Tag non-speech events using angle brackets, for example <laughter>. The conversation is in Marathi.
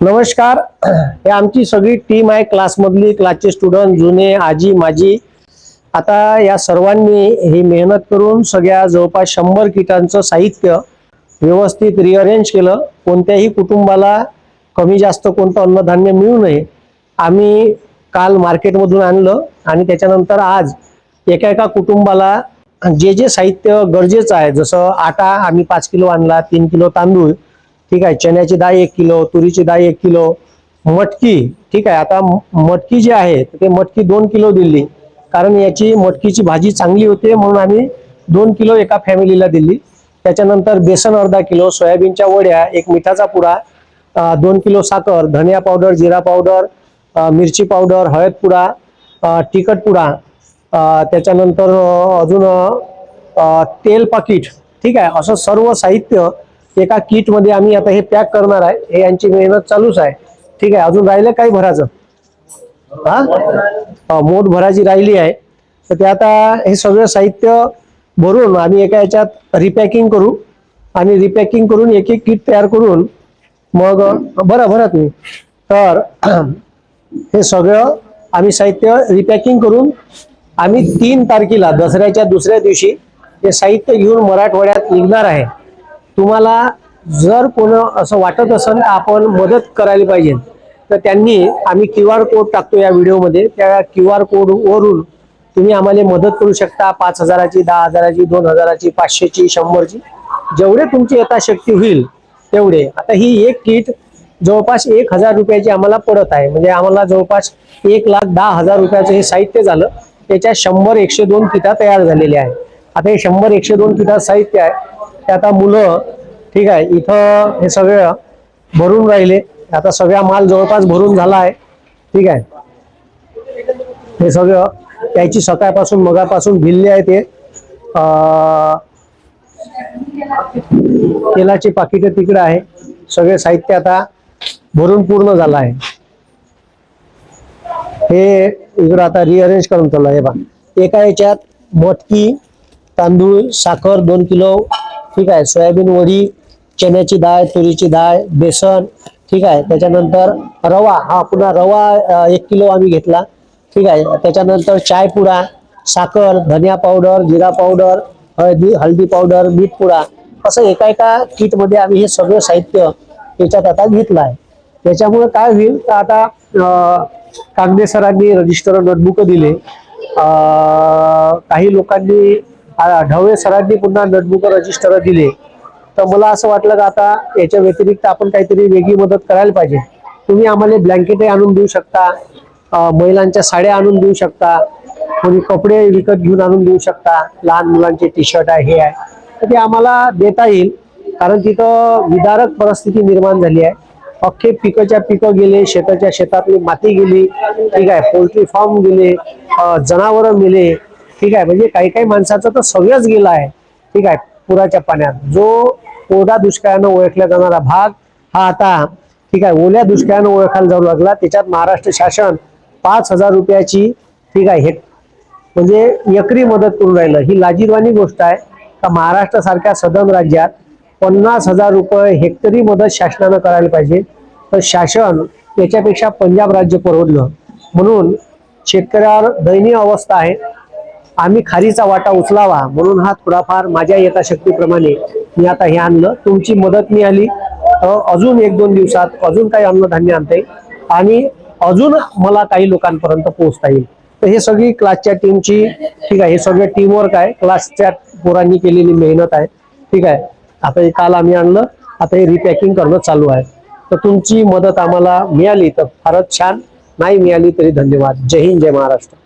नमस्कार. हे आमची सगळी टीम आहे क्लासमधली क्लासचे स्टुडंट जुने आजी माझी आता या सर्वांनी ही मेहनत करून सगळ्या जवळपास शंभर किटांचं साहित्य व्यवस्थित रिअरेंज केलं. कोणत्याही कुटुंबाला कमी जास्त कोणतं अन्नधान्य मिळू नये आम्ही काल मार्केटमधून आणलं आणि त्याच्यानंतर आज एका एका कुटुंबाला जे जे साहित्य गरजेचं आहे जसं आटा आम्ही पाच किलो आणला तीन किलो तांदूळ ठीक आहे? चण्याची डाळ एक किलो तुरीची डाळ एक किलो मटकी ठीक आहे? आता मटकी जी आहे ते मटकी दोन किलो दिली. कारण याची मटकीची भाजी चांगली होते म्हणून आम्ही दोन किलो एका फॅमिलीला दिली. त्याच्यानंतर बेसन अर्धा किलो सोयाबीनच्या वड्या एक मिठाचा पुडा दोन किलो साखर धनिया पावडर जिरा पावडर मिरची पावडर हळद पुडा तिखट पुडा त्याच्यानंतर अजून तेल पाकिट ठीक आहे? असं सर्व साहित्य एका किटमध्ये आम्ही आता हे पॅक करणार आहे. हे यांची मेहनत चालूच आहे. ठीक आहे अजून राहिलं काय भरायचं? हा? अं, मोठ भराची राहिली आहे. तर ते आता हे सगळं साहित्य भरून आम्ही एका याच्यात रिपॅकिंग करू. आणि रिपॅकिंग करून एक एक किट तयार करून मग बरं बरं तुम्ही तर <clears throat> हे सगळं आम्ही साहित्य रिपॅकिंग करून आम्ही तीन तारखेला दसऱ्याच्या दुसऱ्या दिवशी हे साहित्य घेऊन मराठवाड्यात निघणार आहे. तुम्हाला जर कोण असं वाटत असेल तर आपण मदत करायला पाहिजे तर त्यांनी आम्ही क्यू आर कोड टाकतो या व्हिडिओमध्ये. त्या क्यू आर कोडवरून तुम्ही आम्हाला मदत करू शकता पाच हजाराची दहा हजाराची दोन हजाराची पाचशेची शंभरची. जेवढे तुमची यथाशक्ती होईल तेवढे. आता ही एक किट जवळपास एक हजार रुपयाची आम्हाला पडत आहे. म्हणजे आम्हाला जवळपास एक लाख दहा हजार रुपयाचं हे साहित्य झालं. त्याच्यात शंभर एकशे दोन किटा तयार झालेल्या आहे आता हे शंभर एकशे दोन किटा साहित्य आहे. ते आता मुलं ठीक आहे इथं हे सगळं भरून राहिले. आता सगळा माल जवळपास भरून झाला आहे ठीक आहे. हे सगळं त्याची सकाळपासून मगापासून भिल्ले आहे ते. तेलाची पाकिटं तिकडे आहे. सगळे साहित्य आता भरून पूर्ण झालं आहे. हे इकडं आता रिअरेंज करून चाललं हे बघा. एका याच्यात मटकी तांदूळ साखर दोन किलो ठीक आहे. सोयाबीन वडी चण्याची डाळ तुरीची डाळ बेसन ठीक आहे. त्याच्यानंतर रवा हा पुन्हा रवा एक किलो आम्ही घेतला. ठीक आहे. त्याच्यानंतर चाय पुडा साखर धनिया पावडर जिरा पावडर हळदी हळदी पावडर मीठ पुडा असं एका एका किटमध्ये आम्ही हे सगळं साहित्य याच्यात आता घेतलं आहे त्याच्यामुळे काय होईल तर आता कांदे सरांनी रजिस्टर नोटबुक दिले. काही लोकांनी ढवळे सरांनी पुन्हा नोटबुक रजिस्टर दिले. तर मला असं वाटलं का आता याच्या व्यतिरिक्त आपण काहीतरी वेगळी मदत करायला पाहिजे. तुम्ही आम्हाला ब्लँकेटही आणून देऊ शकता महिलांच्या साड्या आणून देऊ शकता कोणी कपडे विकत घेऊन आणून देऊ शकता लहान मुलांचे टी शर्ट आहे हे आहे. तर ते आम्हाला देता येईल कारण तिथं विदारक परिस्थिती निर्माण झाली आहे. अख्खे पिकाच्या पिकं गेले शेताच्या शेतातली माती गेली ठीक आहे पोल्ट्री फार्म गेले जनावरं गेले ठीक आहे म्हणजे काही काही माणसाचं तर सगळंच गेलं आहे. ठीक आहे पुराच्या पाण्यात. जो कोरडा दुष्काळानं ओळखला जाणारा भाग हा आता ठीक आहे ओल्या दुष्काळानं ओळखायला जाऊ लागला. त्याच्यात महाराष्ट्र शासन पाच हजार रुपयाची ठीक आहे हे म्हणजे एकरी मदत करून राहिलं. ही लाजीरवाणी गोष्ट आहे का महाराष्ट्र सारख्या सदन राज्यात पन्नास हजार रुपये हेक्टरी मदत शासनानं करायला पाहिजे. तर शासन याच्यापेक्षा पंजाब राज्य परवडलं. म्हणून शेतकऱ्यावर दयनीय अवस्था आहे. आम्ही खारीचा वाटा उचलावा म्हणून हा थोडाफार माझ्या यथाशक्तीप्रमाणे मी आता हे आणलं. तुमची मदत मिळाली अजून एक दोन दिवसात अजून काही अन्नधान्य आणता येईल आणि अजून मला काही लोकांपर्यंत पोहोचता येईल. तर हे सगळी क्लासच्या टीमची ठीक आहे हे सगळं टीमवर्क आहे. क्लासच्या पोरांनी केलेली मेहनत आहे. ठीक आहे. आता हे काल आम्ही आणलं. आता हे रिपॅकिंग करणं चालू आहे. तर तुमची मदत आम्हाला मिळाली तर फारच छान. नाही मिळाली तरी धन्यवाद. जय हिंद जय महाराष्ट्र.